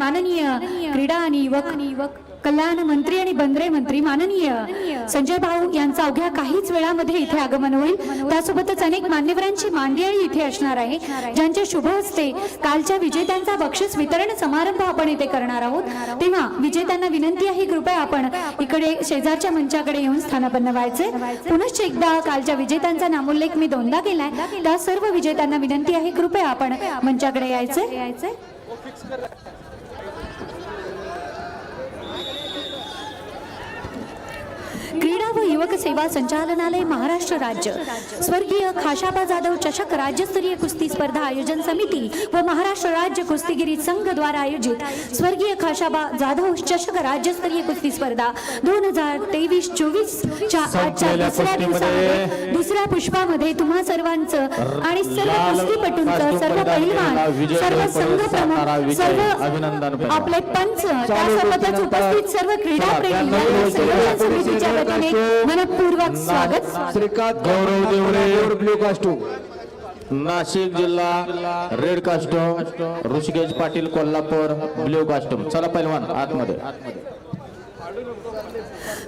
माननीय क्रीडा आणि युवक युवक कल्याण मंत्री आणि बंदरे मंत्री माननीय संजय भाऊ यांचा अवघ्या काहीच वेळामध्ये इथे आगमन होईल. त्यासोबतच अनेक मान्यवरांची मांदियाळी इथे असणार आहे. ज्यांच्या शुभ हस्ते कालच्या विजेत्यांचा बक्षीस वितरण समारंभ आपण इथे करणार आहोत. तेव्हा विजेत्यांना विनंती आहे कृपया आपण इकडे शेजारच्या मंचाकडे येऊन स्थानापन्न व्हायचे पुनश्च एकदा कालच्या विजेत्यांचा नामोल्लेख मी दोनदा केलाय. त्या सर्व विजेत्यांना विनंती आहे कृपया आपण मंचाकडे यायचे. यायचे क्रीडा व युवक सेवा संचालनालय महाराष्ट्र राज्य स्वर्गीय खाशाबा जाधव चषक राज्यस्तरीय कुस्ती स्पर्धा आयोजन समिती व महाराष्ट्र राज्य कुस्तीगिरी संघ द्वारा आयोजित स्वर्गीय खाशाबा जाधव चषक राज्यस्तरीय कुस्ती स्पर्धा दोन हजार तेवीस चोवीस च्या आजच्या दुसऱ्या दिवसामध्ये दुसऱ्या पुष्पामध्ये तुम्हा सर्वांचं आणि सर्व कुस्तीपटूंचं सर्व पहिलवान सर्व संघ प्रमुख. सर्व. आपले पंच त्यासोबतच उपस्थित सर्व क्रीडा प्रेमी संयोजन समितीच्या वतीने मनपूर्वक स्वागत. श्रीकांत गौरव देवरे. ब्ल्यू कास्टूम नाशिक जिल्हा red costume Rishikesh Patil Kolhapur blue costume चला पहिलवान आतमध्ये.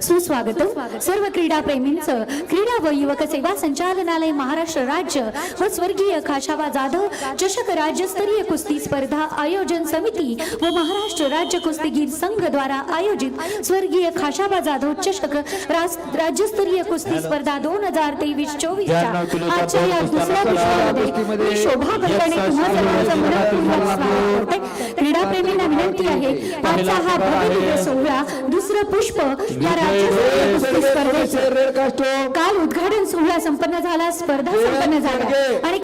सुस्वागतम. सर्व क्रीडा प्रेमींचं क्रीडा व युवक सेवा संचालनालय महाराष्ट्र राज्य व स्वर्गीय खाशाबा जाधव चषक राज्यस्तरीय कुस्ती स्पर्धा आयोजन समिती व महाराष्ट्र राज्य कुस्तीगीर संघ द्वारा आयोजित स्वर्गीय खाशाबा जाधव चषक राज्यस्तरीय कुस्ती स्पर्धा दोन हजार तेवीस चोवीस आजच्या या दुसऱ्या शोभा गटाने तुम्हा सर्वांचं मनपूर्वक स्वागत करते क्रीडा प्रेमींना विनंती आहे. आजचा हा भव्य सोहळा दुसरं पुष्प या राज्यस्तरीय कुस्ती स्पर्धेचं. काल उद्घाटन सोहळा संपन्न झाला स्पर्धा संपन्न झाल्या. आणि